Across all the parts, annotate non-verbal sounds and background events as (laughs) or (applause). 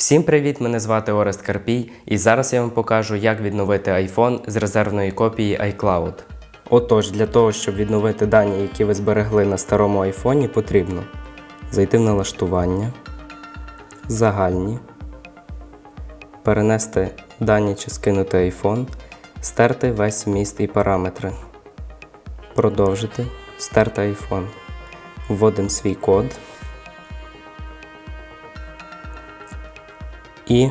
Всім привіт! Мене звати Орест Карпій, і зараз я вам покажу, як відновити iPhone з резервної копії iCloud. Отож, для того, щоб відновити дані, які ви зберегли на старому iPhone, потрібно зайти в налаштування, загальні, перенести дані чи скинути iPhone, стерти весь вміст і параметри, продовжити, стерти iPhone. Вводимо свій код. І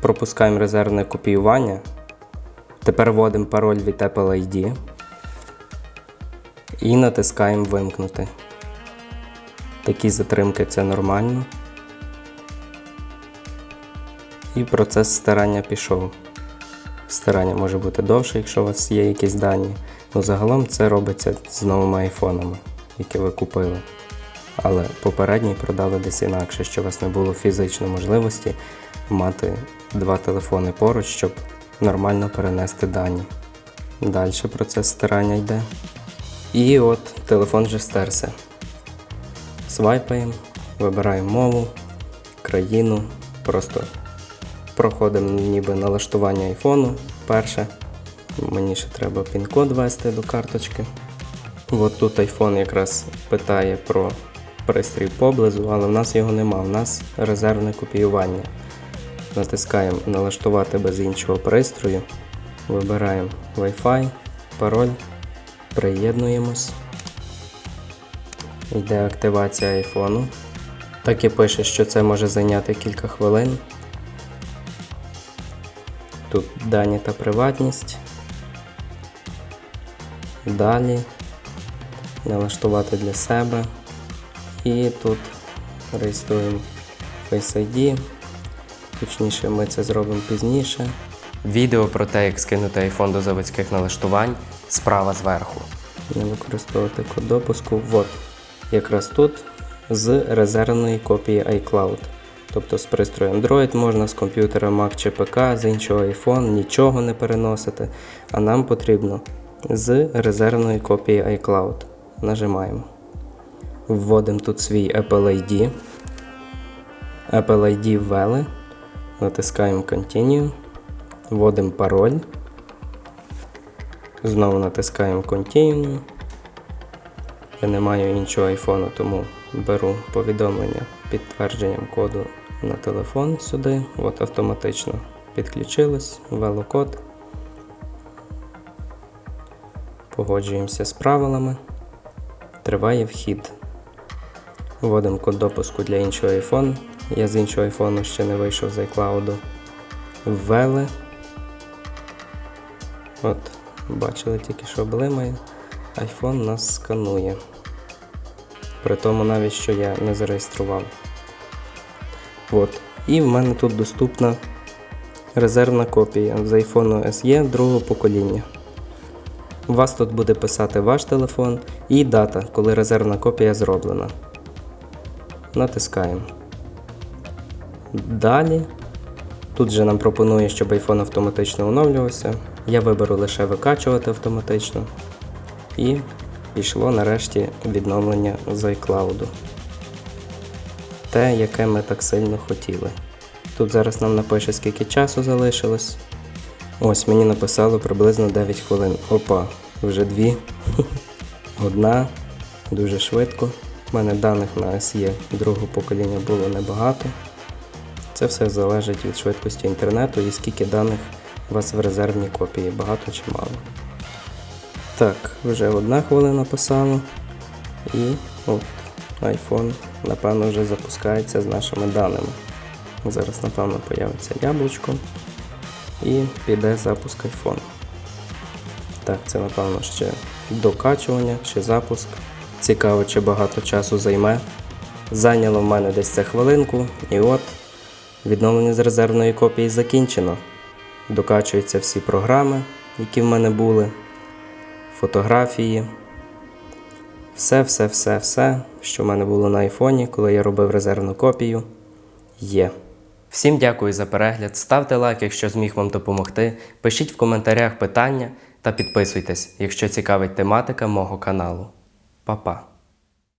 пропускаємо резервне копіювання. Тепер вводимо пароль від Apple ID і натискаємо Вимкнути. Такі затримки це нормально. І процес стирання пішов. Стирання може бути довше, якщо у вас є якісь дані. Ну, загалом це робиться з новими айфонами, які ви купили. Але попередній продали десь інакше, що у вас не було фізичної можливості мати два телефони поруч, щоб нормально перенести дані. Далі процес стирання йде. І от телефон вже стерся. Свайпаємо, вибираємо мову, країну, просто проходимо ніби налаштування айфону перше. Мені ще треба пін-код ввести до карточки. От тут iPhone якраз питає про пристрій поблизу, але в нас його нема. У нас резервне копіювання. Натискаємо налаштувати без іншого пристрою. Вибираємо Wi-Fi, пароль, приєднуємось. Йде активація айфону. Так і пише, що це може зайняти кілька хвилин. Тут дані та приватність. Далі налаштувати для себе. І тут реєструємо Face ID. Точніше, ми це зробимо пізніше. Відео про те, як скинути iPhone до заводських налаштувань справа зверху. Не використовувати код допуску. Вот. Якраз тут з резервної копії iCloud. Тобто з пристрою Android можна, з комп'ютера Mac чи ПК, з іншого iPhone, нічого не переносити. А нам потрібно з резервної копії iCloud. Нажимаємо. Вводимо тут свій Apple ID. Apple ID ввели. Натискаємо Continue. Вводимо пароль. Знову натискаємо Continue. Я не маю іншого айфону, тому беру повідомлення підтвердженням коду на телефон сюди. От автоматично підключилось, ввело код. Погоджуємося з правилами. Триває вхід. Вводимо код допуску для іншого iPhone. Я з іншого iPhone ще не вийшов з iCloud. Ввели. От, бачили тільки, що блимає. iPhone нас сканує. При тому навіть що я не зареєстрував. От. І в мене тут доступна резервна копія з iPhone SE другого покоління. У вас тут буде писати ваш телефон і дата, коли резервна копія зроблена. Натискаємо. Далі. Тут же нам пропонує, щоб iPhone автоматично оновлювався. Я виберу лише викачувати автоматично. І пішло нарешті відновлення з iCloud. Те, яке ми так сильно хотіли. Тут зараз нам напише, скільки часу залишилось. Ось мені написало приблизно 9 хвилин. Опа, вже дві. (laughs) Одна. Дуже швидко. У мене даних на SE другого покоління було небагато. Це все залежить від швидкості інтернету і скільки даних у вас в резервній копії, багато чи мало. Так, вже одна хвилина писало. І от iPhone, напевно, вже запускається з нашими даними. Зараз, напевно, появиться яблучко і піде запуск iPhone. Так, це, напевно, ще докачування чи запуск. Цікаво, чи багато часу займе. Зайняло в мене десь це хвилинку, і от відновлення з резервної копії закінчено. Докачуються всі програми, які в мене були, фотографії. Все, все, все, все, що в мене було на айфоні, коли я робив резервну копію, є. Всім дякую за перегляд. Ставте лайк, якщо зміг вам допомогти. Пишіть в коментарях питання та підписуйтесь, якщо цікавить тематика мого каналу. 爸爸。